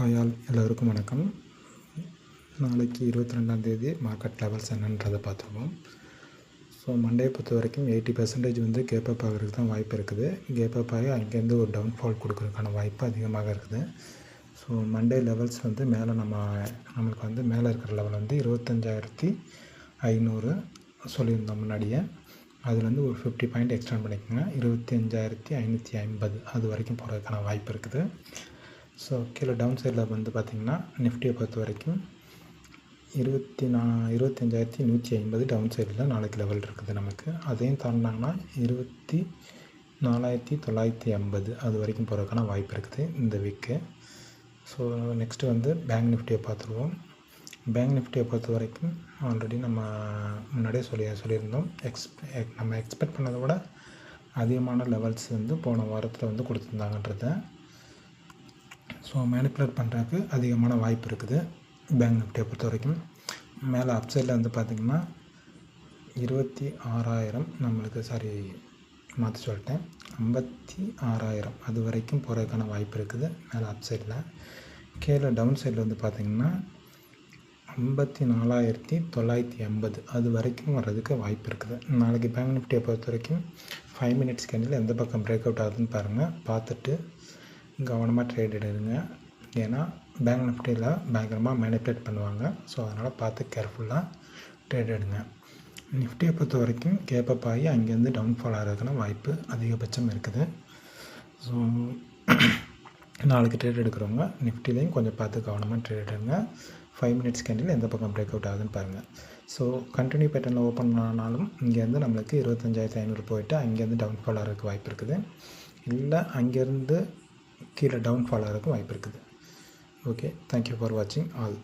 ஹாயால் எல்லோருக்கும் வணக்கம். நாளைக்கு இருபத்தி ரெண்டாந்தேதி மார்க்கெட் லெவல்ஸ் என்னன்றதை பார்த்துருவோம். ஸோ மண்டே பொறுத்த வரைக்கும் எயிட்டி பர்சன்டேஜ் வந்து கேப்பப் ஆகிறதுக்கு தான் வாய்ப்பு இருக்குது. கேப்பப் ஆகி அங்கேருந்து ஒரு டவுன்ஃபால் கொடுக்குறதுக்கான வாய்ப்பு அதிகமாக இருக்குது. ஸோ மண்டே லெவல்ஸ் வந்து மேலே நம்ம நம்மளுக்கு வந்து மேலே இருக்கிற லெவல் வந்து இருபத்தஞ்சாயிரத்தி ஐநூறு சொல்லியிருந்தோம் முன்னாடியே. அதுலேருந்து ஒரு ஃபிஃப்டி பாயிண்ட் எக்ஸ்டெண்ட் பண்ணிக்கோங்க. இருபத்தி அஞ்சாயிரத்தி ஐநூற்றி ஐம்பது அது வரைக்கும் போகிறதுக்கான வாய்ப்பு இருக்குது. ஸோ கீழே டவுன் சைடில் வந்து பார்த்திங்கன்னா நிஃப்டியை பொறுத்த வரைக்கும் இருபத்தி நா இருபத்தஞ்சாயிரத்தி நூற்றி ஐம்பது டவுன் சைடில் நாளைக்கு லெவல் இருக்குது நமக்கு. அதையும் தாண்டினாங்கன்னா இருபத்தி நாலாயிரத்தி தொள்ளாயிரத்தி ஐம்பது அது வரைக்கும் போகிறதுக்கான வாய்ப்பு இருக்குது இந்த வீக்கு ஸோ நெக்ஸ்ட்டு வந்து பேங்க் நிஃப்டியை பார்த்துருவோம். பேங்க் நிஃப்டியை பொறுத்த வரைக்கும் ஆல்ரெடி நம்ம முன்னாடியே சொல்லி சொல்லியிருந்தோம். எக்ஸ் நம்ம எக்ஸ்பெக்ட் பண்ணதை விட அதிகமான லெவல்ஸ் வந்து போன வாரத்தில் வந்து கொடுத்துருந்தாங்கன்றத. ஸோ மேனிப்புலேட் பண்ணுறதுக்கு அதிகமான வாய்ப்பு இருக்குது. பேங்க் நிஃப்டியை பொறுத்த வரைக்கும் மேலே அப்சைடில் வந்து பார்த்திங்கன்னா இருபத்தி ஆறாயிரம் நம்மளுக்கு சாரி மாற்றி சொல்லிட்டேன். ஐம்பத்தி ஆறாயிரம் அது வரைக்கும் போகிறதுக்கான வாய்ப்பு இருக்குது. மேலே அப்சைடில் கீழே டவுன் சைடில் வந்து பார்த்திங்கன்னா ஐம்பத்தி நாலாயிரத்தி தொள்ளாயிரத்தி எண்பது அது வரைக்கும் வர்றதுக்கு வாய்ப்பு இருக்குது. நாளைக்கு பேங்க் நிஃப்டியை பொறுத்த வரைக்கும் ஃபைவ் மினிட்ஸ் கேண்டில் எந்த பக்கம் பிரேக் அவுட் ஆகுதுன்னு பாருங்கள் பார்த்துட்டு கவனமாக ட்ரேட் எடுங்க. ஏன்னா பேங்க் நிஃப்டியில் பயங்கரமாக மேனிப்புலேட் பண்ணுவாங்க. ஸோ அதனால் பார்த்து கேர்ஃபுல்லாக ட்ரேட் எடுங்க. நிஃப்டியை பொறுத்த வரைக்கும் கேப்பப் ஆகி அங்கேருந்து டவுன்ஃபால் ஆகிறதுக்கான வாய்ப்பு அதிகபட்சம் இருக்குது. ஸோ நாளைக்கு ட்ரேட் எடுக்கிறவங்க நிஃப்டிலையும் கொஞ்சம் பார்த்து கவனமாக ட்ரேட் எடுங்க. ஃபைவ் மினிட்ஸ் கேண்டில் எந்த பக்கம் பிரேக் அவுட் ஆகுதுன்னு பாருங்கள் ஸோ கண்டினியூ பேட்டர்னில் ஓப்பன் ஆனாலும் இங்கேருந்து நம்மளுக்கு இருபத்தஞ்சாயிரத்தி ஐநூறு போயிட்டு அங்கேருந்து டவுன்ஃபால் ஆகிறதுக்கு வாய்ப்பு இருக்குது. இல்லை அங்கேருந்து கீழே டவுன்ஃபாலாக இருக்கும் வாய்ப்பு இருக்குது. ஓகே தேங்க்யூ ஃபார் வாட்சிங் ஆல்